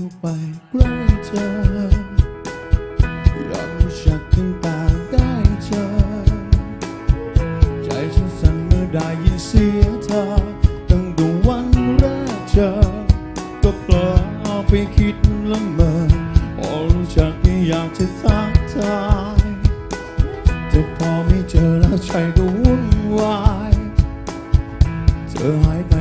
เข้าไปใกล้เธออยากรู้ชักตั้งต่ได้เจอใจฉันสั่นเมื่อได้ยินเสียงเธอ ตั้งแต่วันแรกเจอ ก็เผลอไปคิดละเมอพอรู้จักก็อยากจะทักทายแต่พอไม่เจอแล้วใจก็วุ่นวาย เธอหายไป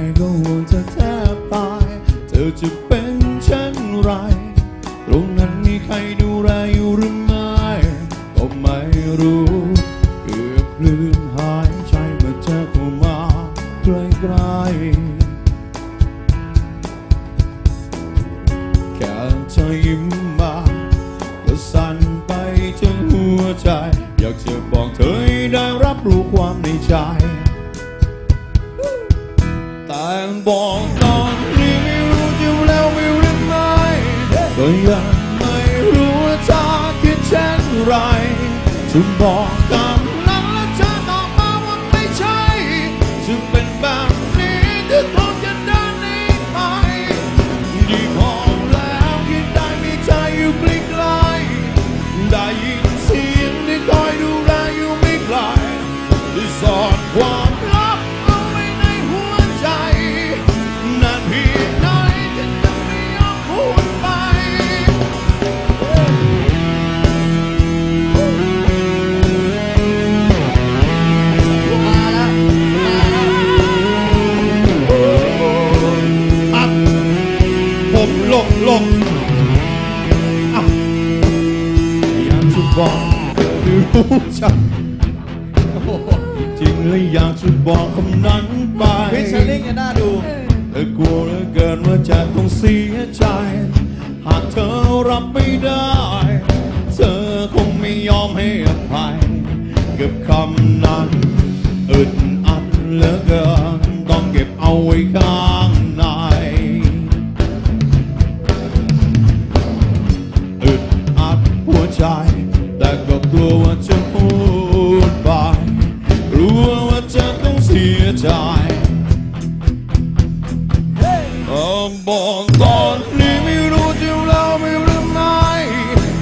ใครดูแลอยู่หรือไม่ก็ไม่รู้เกือบลืมหายใจเมื่อเธอเข้ามาใกล้ๆแค่เธอยิ้มมาก็สั่นไปทั้งหัวใจ อยากจะบอกเธอให้ได้รับรู้ความในใจ แต่บอกตอนนี้ไม่รู้จะแล้วไม่รู้ไหมก็ยัง ไรจะบอกคำนั้นและเธอตอบมาว่าไม่ใช่จะเป็นแบบ จะบอกไม่รู้จักจริงเลยอยากจะบอกคำนั้นไปพิชลิงเนี่ยน่าดูแต่กลัวเหลือเกินว่าจะต้องเสียใจ หากเธอรับไม่ได้ เธอคงไม่ยอมให้อภัยกับคำนั้น ใจ แต่ก็กลัวว่าจะพูดไปกลัวว่าจะต้องเสียใจเออบอกตอนนี้ไม่รู้จะเล่าไม่รู้ไหม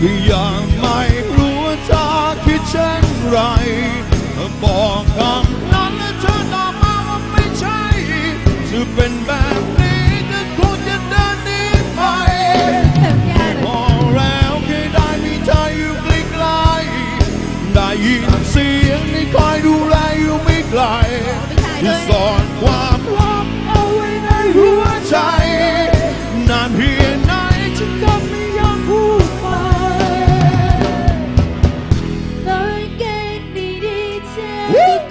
ก็ยังไม่รู้ว่าเธอคิดเช่นไรบอกคำ ความลับเอาไว้ในหัวใจ นานเพียงไหนฉันก็ไม่ยอมพูดไป nói cái đi đi cha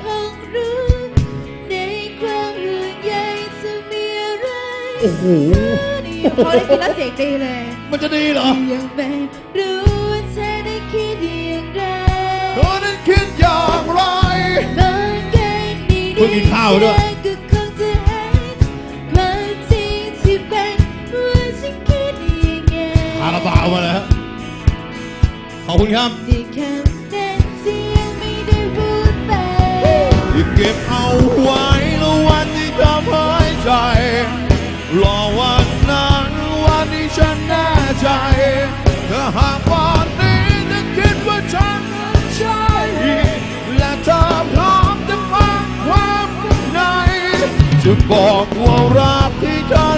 không รู้ ในความห่วงใยจะมีอะไรโอ้โหดีพอได้กินแล้วเสียงดีเลยมันจะดีเหรอยังไม่รู้ว่าเธอได้คิดอย่างไรเธอนั้นคิดอย่างไรน้อยแค่ดีเพิ่งกินข้าวด้วยก็าราบาวมาแล้วขอบคุณครับ ที่คำนั้นที่ยังไม่ได้พูดไปที่เก็บเอาไว้แล้ววันที่ทำให้ใจ รอวันนั้นวันที่ฉันแน่ใจถ้าหากวันนี้เธอคิดว่าฉันนั้นใช่และเธอพร้อมจะฟังความในจะบอกว่ารักที่เธอ